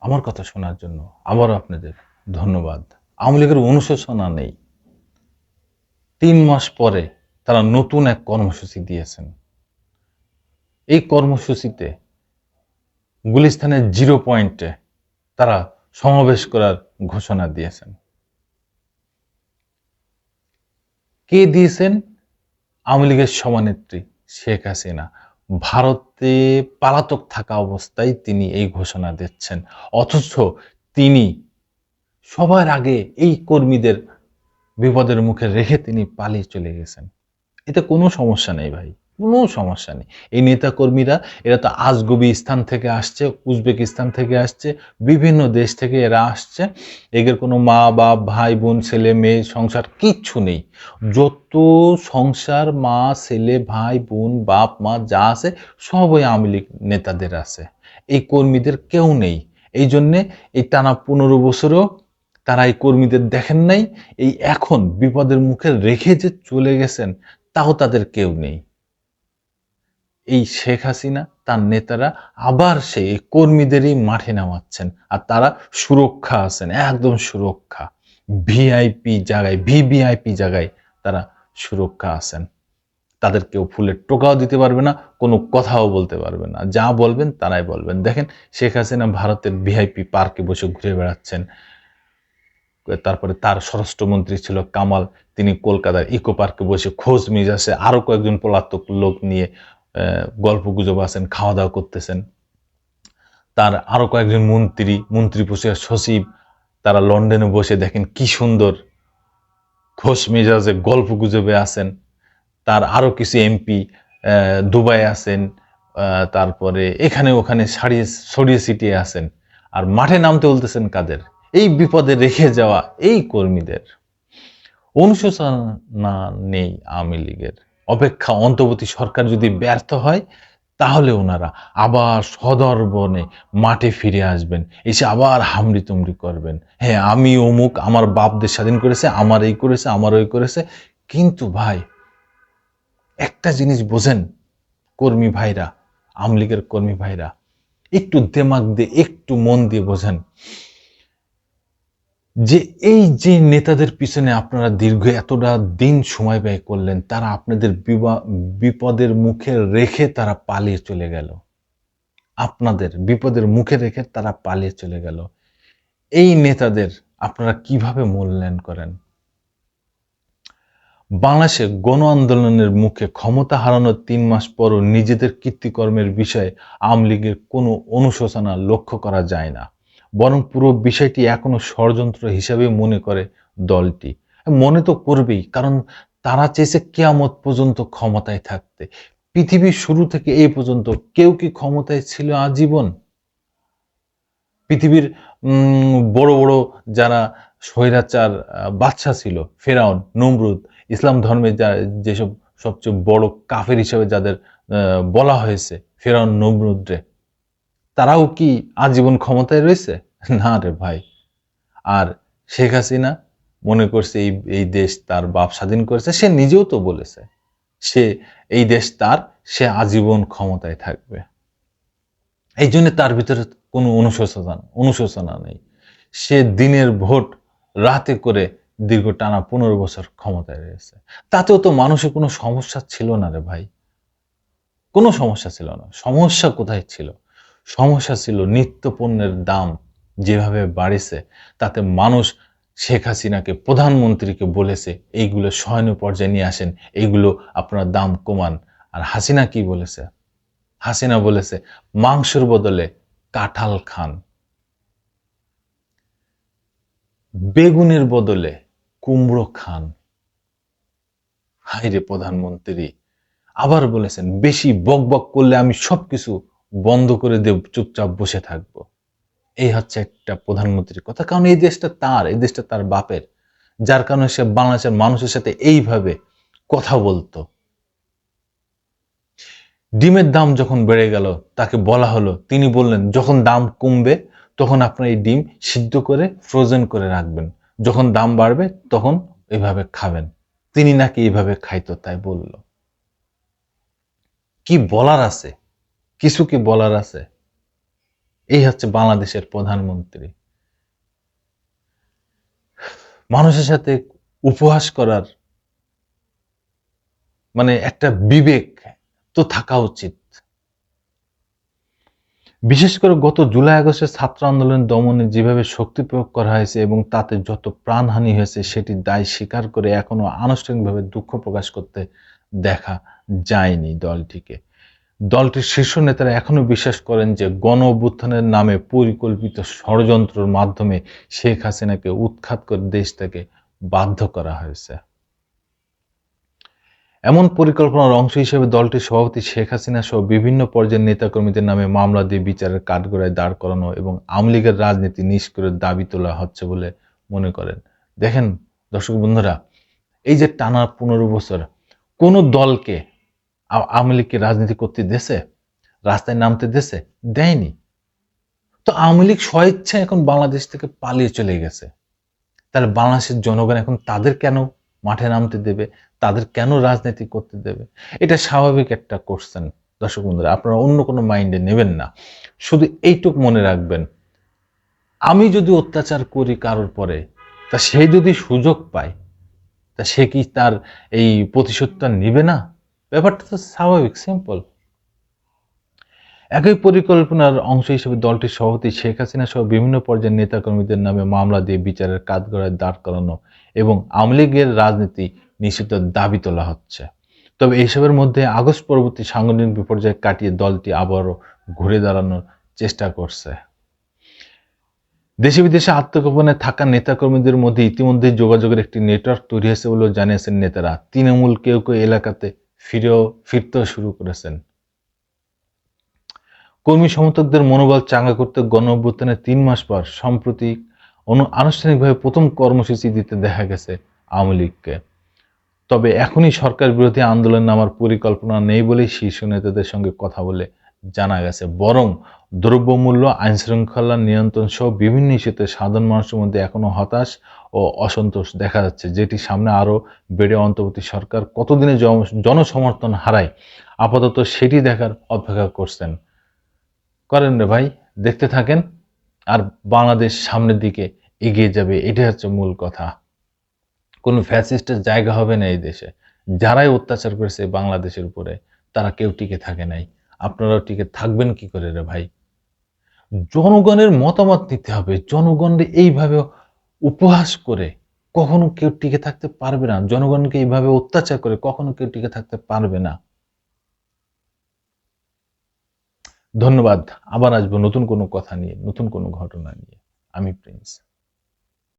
আমার কথা শোনার জন্য আবারও আপনাদের ধন্যবাদ। আওয়ামী লীগের অনুশোচনা নেই। তিন মাস পরে তারা নতুন এক কর্মসূচি দিয়েছেন। এই কর্মসূচিতে গুলিস্তানের জিরো পয়েন্টে তারা সমাবেশ করার ঘোষণা দিয়েছেন। কে দিয়েছেন? আওয়ামী লীগের সভানেত্রী শেখ হাসিনা। ভারতে পালাতক থাকা অবস্থায় তিনি এই ঘোষণা দিচ্ছেন। অথচ তিনি সবার আগে এই কর্মীদের বিপদের মুখে রেখে তিনি পালিয়ে চলে গেছেন। এতে কোনো সমস্যা নেই ভাই। কোনো সমস্যা নেই। এই নেতা কর্মীরা এরা তো আজগবি স্থান থেকে আসছে, উজবেকিস্তান থেকে আসছে, বিভিন্ন দেশ থেকে এরা আসছে। এদের কোনো মা, বাপ, ভাই, বোন, ছেলে, মেয়ে, সংসার কিচ্ছু নেই। যত সংসার মা, ছেলে, ভাই, বোন, বাপ, মা যা আছে, সবই আওয়ামী লীগ নেতাদের আছে। এই কর্মীদের কেউ নেই। এই জন্যে এই টানা পনেরো বছরও তারা এই কর্মীদের দেখেন নাই। এই এখন বিপদের মুখে রেখে যে চলে গেছেন, তাও তাদের কেউ নেই। এই শেখ হাসিনা, তার নেতারা আবার সেই কর্মীদেরই মাঠে নামাচ্ছেন আর তারা সুরক্ষা আছেন, একদম সুরক্ষা। ভিআইপি জায়গায় ভিভিআইপি জায়গায় তারা সুরক্ষা আছেন। তাদের কেউ ফুলের টোকাও দিতে পারবে না, কোনো কথাও বলতে পারবে না। যা বলবেন তারাই বলবেন। দেখেন, শেখ হাসিনা ভারতের ভিআইপি পার্কে বসে ঘুরে বেড়াচ্ছেন। তারপরে তার স্বরাষ্ট্রমন্ত্রী ছিল কামাল। তিনি কলকাতার ইকো পার্কে বসে খোঁজ মিজাসে আরও কয়েকজন পলাতক লোক নিয়ে গল্প গুজব আছেন খাওয়া দাওয়া করতেছেন। তার আরও কয়েকজন মন্ত্রী মন্ত্রী পরিষদের সচিব, তারা লন্ডনে বসে দেখেন কি সুন্দর খোশ মেজাজে গল্প গুজবে আছেন। তার আরও কিছু এমপি দুবাই আছেন তারপরে এখানে ওখানে সারিয়ে, ছড়িয়ে ছিটিয়ে আছেন। আর মাঠে নামতে বলতেছেন কাদের? এই বিপদে রেখে যাওয়া এই কর্মীদের। অনুশোচনা নেই আওয়ামী লীগের। অপেক্ষা অন্তর্বর্তী সরকার যদি ব্যর্থ হয়, তাহলে ওনারা আবার সদর্বনে মাঠে ফিরে আসবেন, এসে আবার হামড়ি তুমড়ি করবেন। হ্যাঁ আমি অমুক, আমার বাপদের স্বাধীন করেছে, আমার এই করেছে, আমার ওই করেছে। কিন্তু ভাই, একটা জিনিস বোঝেন, কর্মী ভাইরা আওয়ামী লীগের কর্মী ভাইরা, একটু দেমাগ দিয়ে, একটু মন দিয়ে বোঝেন যে এই যে নেতাদের পিছনে আপনারা দীর্ঘ এতটা দিন সময় ব্যয় করলেন, তারা আপনাদের বিপদের মুখে রেখে তারা পালিয়ে চলে গেল। আপনাদের বিপদের মুখে রেখে তারা পালিয়ে চলে গেল। এই নেতাদের আপনারা কীভাবে মূল্যায়ন করেন? বাংলাদেশে গণ আন্দোলনের মুখে ক্ষমতা হারানোর তিন মাস পরও নিজেদের কীর্তিকর্মের বিষয়ে আওয়ামী লীগের কোনো অনুশোচনা লক্ষ্য করা যায় না। বরং পুরো বিষয়টি এখনও ষড়যন্ত্র হিসাবে মনে করে দলটি। মনে তো করবেই, কারণ তারা চেয়েছে কেয়ামত পর্যন্ত ক্ষমতায় থাকতে। পৃথিবীর শুরু থেকে এই পর্যন্ত কেউ কি ক্ষমতায় ছিল আজীবন? পৃথিবীর বড় বড় যারা স্বৈরাচার বাচ্চা ছিল, ফেরাউন, নমরুদ, ইসলাম ধর্মের যা, যেসব সবচেয়ে বড় কাফের হিসেবে যাদের বলা হয়েছে, ফেরাউন, নমরুদ্রে। তারাও কি আজীবন ক্ষমতায় রয়েছে? না রে ভাই। আর শেখ হাসিনা মনে করছে এই এই দেশ তার বাপ স্বাধীন করেছে, সে নিজেও তো বলেছে সে এই দেশ তার, সে আজীবন ক্ষমতায় থাকবে। এই জন্য তার ভিতরে কোনো অনুশোচনা অনুশোচনা নেই। সে দিনের ভোট রাতে করে দীর্ঘ টানা পনেরো বছর ক্ষমতায় রয়েছে। তাতেও তো মানুষের কোনো সমস্যা ছিল না রে ভাই। কোনো সমস্যা ছিল না। সমস্যা কোথায় ছিল? সমস্যা ছিল নিত্য পণ্যের দাম যেভাবে বাড়েছে, তাতে মানুষ শেখ হাসিনাকে, প্রধানমন্ত্রীকে বলেছে, এইগুলো সহায়ন পর্যায়ে নিয়ে আসেন, এইগুলো আপনার দাম কমান। আর হাসিনা কি বলেছে? হাসিনা বলেছে, মাংসের বদলে কাঁঠাল খান। বেগুনের বদলে কুমড়ো খান। হাইরে প্রধানমন্ত্রী, আবার বলেছেন, বেশি বক বক করলে আমি সবকিছু বন্ধ করে দেব চুপচাপ বসে থাকব। এই হচ্ছে একটা প্রধানমন্ত্রীর কথা। কারণ এই দেশটা তার, এই দেশটা তার বাপের। যার কারণে সে বাংলাদেশের মানুষের সাথে এইভাবে কথা বলতো। ডিমের দাম যখন বেড়ে গেল, তাকে বলা হলো, তিনি বললেন, যখন দাম কমবে, তখন আপনার এই ডিম সিদ্ধ করে ফ্রোজেন করে রাখবেন। যখন দাম বাড়বে, তখন এইভাবে খাবেন। তিনি নাকি এইভাবে খাইতো, তাই বলল। কি বলার আছে? কিছু কি বলার আছে? এই হচ্ছে বাংলাদেশের প্রধানমন্ত্রী। মানুষের সাথে উপহাস করার মানে একটা বিবেক তো থাকা উচিত। বিশেষ করে গত জুলাই আগস্টের ছাত্র আন্দোলন দমনে যেভাবে শক্তি প্রয়োগ করা হয়েছে এবং তাতে যত প্রাণহানি হয়েছে সেটি দায় স্বীকার করে এখনও আনুষ্ঠানিকভাবে দুঃখ প্রকাশ করতে দেখা যায়নি দলটিকে। দলটির শীর্ষ নেতারা এখনও বিশ্বাস করেন যে গণ অভ্যুত্থানের নামে পরিকল্পিত ষড়যন্ত্রের মাধ্যমে শেখ হাসিনাকে উৎখাত করে দেশ থেকে বাধ্য করা হয়েছে। এমন পরিকল্পনার অংশ হিসেবে দলটির সভাপতি শেখ হাসিনা সহ বিভিন্ন পর্যায়ের নেতাকর্মীদের নামে মামলা দিয়ে বিচারের কাঠগড়ায় দাঁড় করানো এবং আওয়ামী লীগের রাজনীতি নিষ্ক্রিয় দাবি তোলা হচ্ছে বলে মনে করেন। দেখেন দর্শক বন্ধুরা, এই যে টানা পনেরো বছর কোন দলকে আওয়ামী লীগকে রাজনীতি করতে দেছে, রাস্তায় নামতে দেছে, দেয়নি। তো আওয়ামী লীগ স্বইচ্ছা এখন বাংলাদেশ থেকে পালিয়ে চলে গেছে। তাহলে বাংলাদেশের জনগণ এখন তাদের কেন মাঠে নামতে দেবে? তাদের কেন রাজনীতি করতে দেবে? এটা স্বাভাবিক একটা কোশ্চেন দর্শক বন্ধুরা, আপনারা অন্য কোনো মাইন্ডে নেবেন না। শুধু এইটুক মনে রাখবেন, আমি যদি অত্যাচার করি কারোর পরে, তা সে যদি সুযোগ পায়, তা সে কি তার এই প্রতিশোধটা নিবে না? ব্যাপারটা তো স্বাভাবিক সিম্পল একই পরিকল্পনার অংশ হিসেবে দলটির সভাপতি শেখ হাসিনা সহ বিভিন্ন পর্যায়ের নেতাকর্মীদের নামে মামলা দিয়ে বিচারের কাঠগড়ায় দাঁড় করানো এবং আওয়ামী লীগের রাজনীতি নিষিদ্ধ দাবি তোলা হচ্ছে। তবে এইসবের মধ্যে আগস্ট পরবর্তী সাংগঠনিক বিপর্যয় কাটিয়ে দলটি আবারও ঘুরে দাঁড়ানোর চেষ্টা করছে। দেশে বিদেশে আত্মগোপনে থাকা নেতাকর্মীদের মধ্যে ইতিমধ্যে যোগাযোগের একটি নেটওয়ার্ক তৈরি হয়েছে বলেও জানিয়েছেন নেতারা। তৃণমূল কেউ কেউ এলাকাতে ফিরেও ফিরতেও শুরু করেছেন। কর্মী সমর্থকদের মনোবল চাঙ্গা করতে গণ অভ্যুত্থানের তিন মাস পর সম্প্রতি অনু- আনুষ্ঠানিকভাবে প্রথম কর্মসূচি দিতে দেখা গেছে আওয়ামী লীগকে। তবে এখনই সরকার বিরোধী আন্দোলন নামার পরিকল্পনা নেই বলেই শীর্ষ নেতাদের সঙ্গে কথা বলে জানা গেছে। বরং দ্রব্যমূল্য আইন শৃঙ্খলা নিয়ন্ত্রণ সহ বিভিন্ন ইস্যুতে সাধারণ মানুষের মধ্যে এখনও হতাশ ও অসন্তোষ দেখা যাচ্ছে, যেটি সামনে আরও বেড়ে অন্তর্বর্তী সরকার কতদিনে জন- জনসমর্থন হারায়? আপাতত সেটি দেখার অপেক্ষা করছেন। করেন রে ভাই, দেখতে থাকেন, আর বাংলাদেশ সামনের দিকে এগিয়ে যাবে, এটাই হচ্ছে মূল কথা। কোনো ফ্যাসিস্টের জায়গা হবে না এই দেশে। যারাই অত্যাচার করেছে বাংলাদেশের উপরে, তারা কেউ টিকে থাকে নাই। আপনারাও টিকে থাকবেন কি করে রে ভাই? জনগণের মতামত নিতে হবে, জনগণকে এইভাবে উপহাস করে কখনো কেউ টিকে থাকতে পারবে না, জনগণকে এইভাবে অত্যাচার করে কখনো কেউ টিকে থাকতে পারবে না। ধন্যবাদ, আবার আসব নতুন কোনো কথা নিয়ে, নতুন কোনো ঘটনা নিয়ে। আমি প্রিন্স।